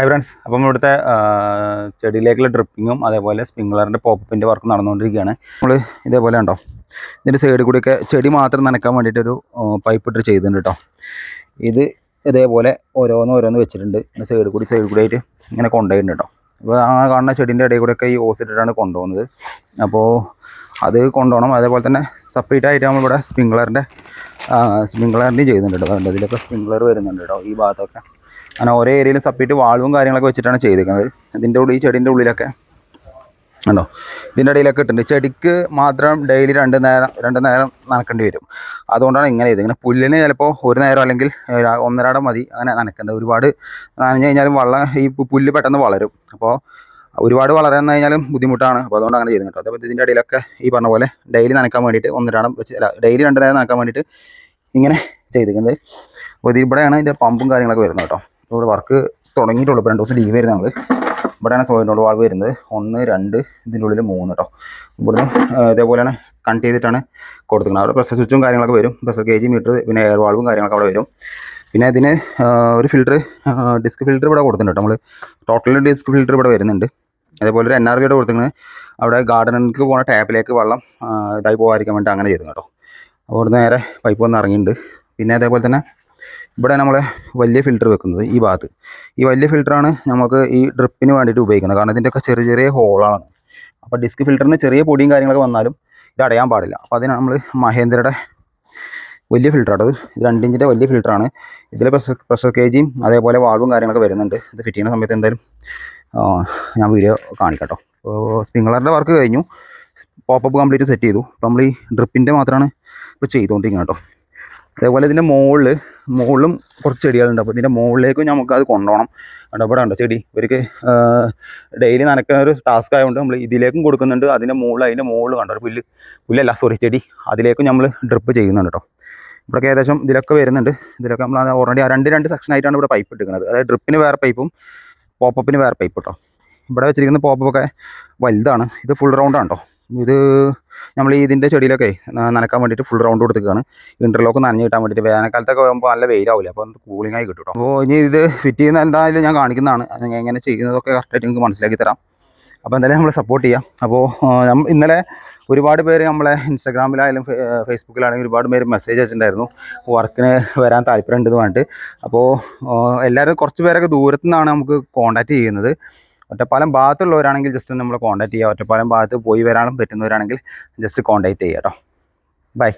Hi friends അപ്പം ഇവിടുത്തെ ചെടിയിലേക്കുള്ള ഡ്രിപ്പിങ്ങും അതേപോലെ സ്പ്രിംഗ്ലറിന്റെ പോപ്പിന്റെ വർക്ക് നടന്നുകൊണ്ടിരിക്കുകയാണ്. നമ്മൾ ഇതേപോലെ ഉണ്ടോ ഇതിന്റെ സൈഡിൽ കൂടിയൊക്കെ ചെടി മാത്രം നനയ്ക്കാൻ വേണ്ടിയിട്ടൊരു പൈപ്പ് ഇട്ട് ചെയ്തിട്ടുണ്ട് കേട്ടോ ഇത് ഇതേപോലെ ഓരോന്ന് ഓരോന്ന് വെച്ചിട്ടുണ്ട്. ഇതിന്റെ സൈഡിൽ കൂടി സൈഡിൽ കൂടി ആയിട്ട് ഇങ്ങനെ കൊണ്ടുപോയിട്ടുണ്ട് കേട്ടോ അപ്പോൾ ആ കാണുന്ന ചെടീന്റെ ഇടയിൽ കൂടെയൊക്കെ ഈ ഓസ് ഇട്ടിട്ടാണ് കൊണ്ടുപോകുന്നത്. അപ്പോൾ അത് കൊണ്ടുപോകണം. അതേപോലെ തന്നെ സെപ്പറേറ്റ് ആയിട്ട് നമ്മളിവിടെ സ്പ്രിംഗ്ലറിന്റെ സ്പ്രിംഗ്ലറിന്റെയും ചെയ്യുന്നുണ്ട് കേട്ടോ അതിന്റെ ഇതിലൊക്കെ സ്പ്രിംഗ്ലർ വരുന്നുണ്ട് കേട്ടോ ഈ ഭാഗത്തൊക്കെ. അങ്ങനെ ഓരോ ഏരിയയിലും സെപ്പറേറ്റ് വാൾവും കാര്യങ്ങളൊക്കെ വെച്ചിട്ടാണ് ചെയ്തിരിക്കുന്നത്. ഇതിന്റെ ഉള്ളിൽ ഈ ചെടീന്റെ ഉള്ളിലൊക്കെ. ഉണ്ടോ ഇതിന്റെ ഇടയിലൊക്കെ ഇട്ടുണ്ട് ചെടിക്ക് മാത്രം ഡെയിലി രണ്ട് നേരം രണ്ട് നേരം നനക്കേണ്ടി വരും. അതുകൊണ്ടാണ് ഇങ്ങനെ ചെയ്തത്. ഇങ്ങനെ പുല്ലിന് ചിലപ്പോൾ ഒരു നേരം അല്ലെങ്കിൽ ഒന്നരാടം മതി. അങ്ങനെ നനക്കേണ്ടത്. ഒരുപാട് നനഞ്ഞു കഴിഞ്ഞാലും വെള്ളം ഈ പുല്ല് പെട്ടെന്ന് വളരും. അപ്പോൾ ഒരുപാട് വളരാൻ കഴിഞ്ഞാലും ബുദ്ധിമുട്ടാണ്. അപ്പോൾ അതുകൊണ്ട് അങ്ങനെ ചെയ്തു അതേപോലെ ഇതിന്റെ ഇടയിലൊക്കെ ഈ പറഞ്ഞ പോലെ ഡെയിലി നനക്കാൻ വേണ്ടിയിട്ട് ഒന്നരാടം വെച്ച് അല്ല ഡെയിലി രണ്ട് നേരം നനക്കാൻ വേണ്ടിയിട്ട് ഇങ്ങനെ ചെയ്തിരിക്കുന്നത്. അപ്പോൾ ഇതിവിടെയാണ് ഇതിന്റെ പമ്പും കാര്യങ്ങളൊക്കെ വരുന്നത് കേട്ടോ. ഇവിടെ വർക്ക് തുടങ്ങിയിട്ടുള്ളൂ. ഇപ്പോൾ രണ്ട് ദിവസം ലീവ് വരുന്നത് ഞങ്ങൾ ഇവിടെയാണ് സോയിനോട് വാൾവ് വരുന്നത്. ഒന്ന് രണ്ട് ഇതിന്റെ ഉള്ളിൽ മൂന്ന് കേട്ടോ ഇവിടുന്ന് ഇതേപോലെയാണ് കണക്ട് ചെയ്തിട്ടാണ് കൊടുക്കുന്നത് അവിടെ പ്രഷർ സ്വിച്ചും കാര്യങ്ങളൊക്കെ വരും. പ്രഷർ ഗേജ് മീറ്റർ പിന്നെ എയർ വാൾവും കാര്യങ്ങളൊക്കെ അവിടെ വരും. പിന്നെ ഇതിന് ഒരു ഫിൽറ്റർ ഡിസ്ക് ഫിൽറ്റർ ഇവിടെ കൊടുത്തിട്ടുണ്ട് നമ്മൾ ടോട്ടൽ ഡിസ്ക് ഫിൽറ്റർ ഇവിടെ വരുന്നുണ്ട്. അതേപോലെ ഒരു എൻ ആർ വിയുടെ കൊടുത്തിരിക്കുന്നത്. അവിടെ ഗാർഡനിലേക്ക് പോകുന്ന ടാപ്പിലേക്ക് വെള്ളം ഇതായി പോകാതിരിക്കാൻ വേണ്ടി അങ്ങനെ ചെയ്തു കേട്ടോ ഇവിടെ നേരെ പൈപ്പ് വന്ന് ഇറങ്ങിയിട്ടുണ്ട്. പിന്നെ അതേപോലെ തന്നെ ഇവിടെ നമ്മൾ വലിയ ഫിൽറ്റർ വെക്കുന്നത് ഈ ഭാഗത്ത്. ഈ വലിയ ഫിൽറ്ററാണ് നമുക്ക് ഈ ഡ്രിപ്പിന് വേണ്ടിയിട്ട് ഉപയോഗിക്കുന്നത്. കാരണം ഇതിന്റെയൊക്കെ ചെറിയ ചെറിയ ഹോളാണ് അപ്പോൾ ഡിസ്ക് ഫിൽറ്ററിന് ചെറിയ പൊടിയും കാര്യങ്ങളൊക്കെ വന്നാലും ഇത് അടയാൻ പാടില്ല. അപ്പോൾ അതിന് നമ്മൾ മഹേന്ദ്രയുടെ വലിയ ഫിൽറ്ററാണ് അത് ഇത് രണ്ടിഞ്ചിന്റെ വലിയ ഫിൽറ്ററാണ് ഇതിൽ പ്രഷർ പ്രഷർ കേജിയും അതേപോലെ വാൾവും കാര്യങ്ങളൊക്കെ വരുന്നുണ്ട്. ഇത് ഫിറ്റ് ചെയ്യുന്ന സമയത്ത് എന്തായാലും ഞാൻ വീഡിയോ കാണിക്കട്ടോ സ്പ്രിംഗ്ലറിന്റെ വർക്ക് കഴിഞ്ഞു. പോപ്പപ്പ് കംപ്ലീറ്റ് സെറ്റ് ചെയ്തു. അപ്പോൾ നമ്മൾ ഈ ഡ്രിപ്പിന്റെ മാത്രമാണ് ഇപ്പോൾ ചെയ്തുകൊണ്ടിരിക്കുന്നത് കേട്ടോ അതേപോലെ ഇതിന്റെ മുകളിൽ മുകളിലും കുറച്ച് ചെടികളുണ്ട്. അപ്പോൾ ഇതിന്റെ മുകളിലേക്കും നമുക്ക് അത് കൊണ്ടുപോകണം. കണ്ടോ? ഇവിടെ ഉണ്ടോ ചെടി? ഇവർക്ക് ഡെയിലി നനക്കുന്ന ഒരു ടാസ്ക് ആയതുകൊണ്ട് നമ്മൾ ഇതിലേക്കും കൊടുക്കുന്നുണ്ട്. അതിന്റെ മുകളിൽ അതിന്റെ മുകളിൽ കണ്ടോ? ഒരു പുല്ല് പുല്ലല്ല സോറി ചെടി. അതിലേക്കും നമ്മൾ ഡ്രിപ്പ് ചെയ്യുന്നുണ്ട് കേട്ടോ ഇവിടെ ഏകദേശം ഇതിലൊക്കെ വരുന്നുണ്ട്. ഇതിലൊക്കെ നമ്മൾ ഓൾറെഡി രണ്ട് രണ്ട് സെക്ഷൻ ആയിട്ടാണ് ഇവിടെ പൈപ്പ് ഇട്ടിരിക്കുന്നത്. അതായത് ഡ്രിപ്പിന് വേറെ പൈപ്പും പോപ്പപ്പിന് വേറെ പൈപ്പ് കേട്ടോ ഇവിടെ വെച്ചിരിക്കുന്ന പോപ്പൊക്കെ വലുതാണ്. ഇത് ഫുൾ റൗണ്ടാണ് കേട്ടോ ഇത് നമ്മൾ ഇതിന്റെ ചെടിയിലൊക്കെ നനക്കാൻ വേണ്ടിയിട്ട് ഫുൾ റൗണ്ട് കൊടുത്തിരിക്കുകയാണ്. ഇന്റർലോക്ക് നനഞ്ഞ് കിട്ടാൻ വേണ്ടിയിട്ട് വേനൽക്കാലത്തൊക്കെ ആകുമ്പോൾ നല്ല വെയിലാവില്ല അപ്പോൾ കൂളിംഗ് ആയി കിട്ടും അപ്പോൾ ഇനി ഇത് ഫിറ്റ് ചെയ്യുന്ന എന്തായാലും ഞാൻ കാണിക്കുന്നതാണ്. എങ്ങനെ ചെയ്യുന്നതൊക്കെ കറക്റ്റായിട്ട് നിങ്ങൾക്ക് മനസ്സിലാക്കി തരാം. അപ്പോൾ എന്തായാലും നമ്മൾ സപ്പോർട്ട് ചെയ്യാം. അപ്പോൾ ഇന്നലെ ഒരുപാട് പേര് നമ്മളെ ഇൻസ്റ്റാഗ്രാമിലായാലും ഫേസ്ബുക്കിലാണെങ്കിലും ഒരുപാട് പേര് മെസ്സേജ് അയച്ചിട്ടുണ്ടായിരുന്നു. വർക്കിന് വരാൻ താല്പര്യം ഉണ്ടെന്ന് പറഞ്ഞിട്ട് അപ്പോൾ എല്ലാവരും കുറച്ച് പേരൊക്കെ ദൂരത്തു നിന്നാണ് നമുക്ക് കോൺടാക്റ്റ് ചെയ്യുന്നത്. ഒറ്റപ്പാലം ഭാഗത്തുള്ളവരാണെങ്കിൽ ജസ്റ്റ് നമ്മൾ കോൺടാക്ട് ചെയ്യുക ഒറ്റപ്പാലം ഭാഗത്ത് പോയി വരാനും പറ്റുന്നവരാണെങ്കിൽ ജസ്റ്റ് കോൺടാക്ട് ചെയ്യുക കേട്ടോ ബൈ